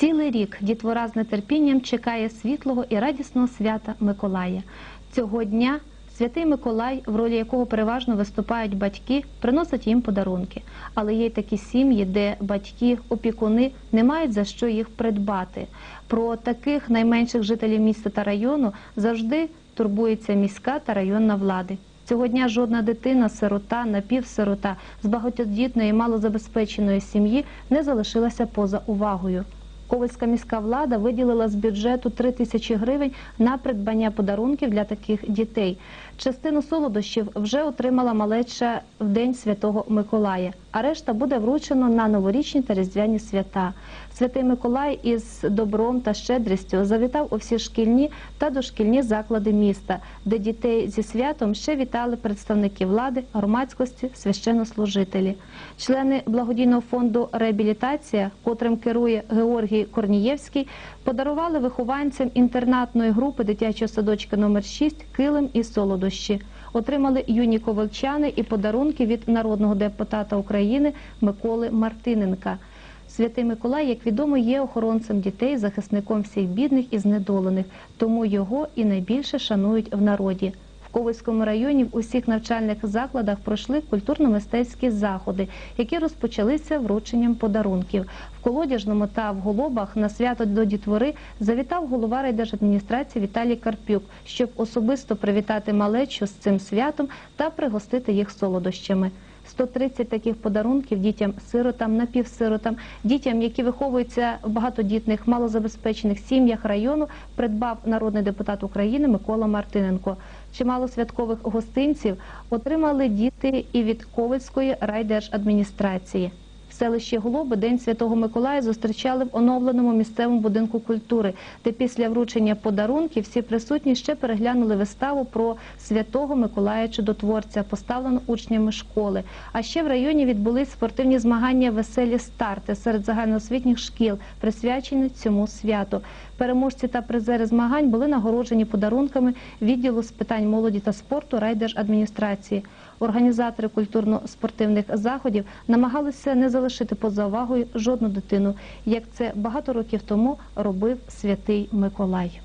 Цілий рік дітвора з нетерпінням чекає світлого і радісного свята Миколая. Цього дня святий Миколай, в ролі якого переважно виступають батьки, приносить їм подарунки. Але є й такі сім'ї, де батьки, опікуни не мають за що їх придбати. Про таких найменших жителів міста та району завжди турбується міська та районна влади. Цього дня жодна дитина, сирота, напівсирота з багатодітної малозабезпеченої сім'ї не залишилася поза увагою. Ковальська міська влада виділила з бюджету 3 тисячі гривень на придбання подарунків для таких дітей. Частину солодощів вже отримала малеча в День Святого Миколая, а решта буде вручено на новорічні та різдвяні свята. Святий Миколай із добром та щедрістю завітав у всі шкільні та дошкільні заклади міста, де дітей зі святом ще вітали представники влади, громадськості, священнослужителі. Члени благодійного фонду реабілітація, котрим керує Георгій Корнієвський, подарували вихованцям інтернатної групи дитячого садочка номер 6 килим і солодощі. Отримали юні ковальчани і подарунки від народного депутата України Миколи Мартиненка. Святий Миколай, як відомо, є охоронцем дітей, захисником всіх бідних і знедолених, тому його і найбільше шанують в народі. Ковальському районі в усіх навчальних закладах пройшли культурно-мистецькі заходи, які розпочалися врученням подарунків. В Колодяжному та в Голобах на свято до дітвори завітав голова райдержадміністрації Віталій Карпюк, щоб особисто привітати малечу з цим святом та пригостити їх солодощами. 130 таких подарунків дітям сиротам, напівсиротам, дітям, які виховуються в багатодітних, малозабезпечених сім'ях району, придбав народний депутат України Микола Мартиненко. Чимало святкових гостинців отримали діти і від Ковальської райдержадміністрації. В селищі Голоби День Святого Миколая зустрічали в оновленому місцевому будинку культури, де після вручення подарунків всі присутні ще переглянули виставу про святого Миколая Чудотворця, поставлену учнями школи. А ще в районі відбулись спортивні змагання веселі старти серед загальноосвітніх шкіл, присвячені цьому святу. Переможці та призери змагань були нагороджені подарунками відділу з питань молоді та спорту райдержадміністрації. Організатори культурно-спортивних заходів намагалися не залишити поза увагою жодну дитину, як це багато років тому робив святий Миколай.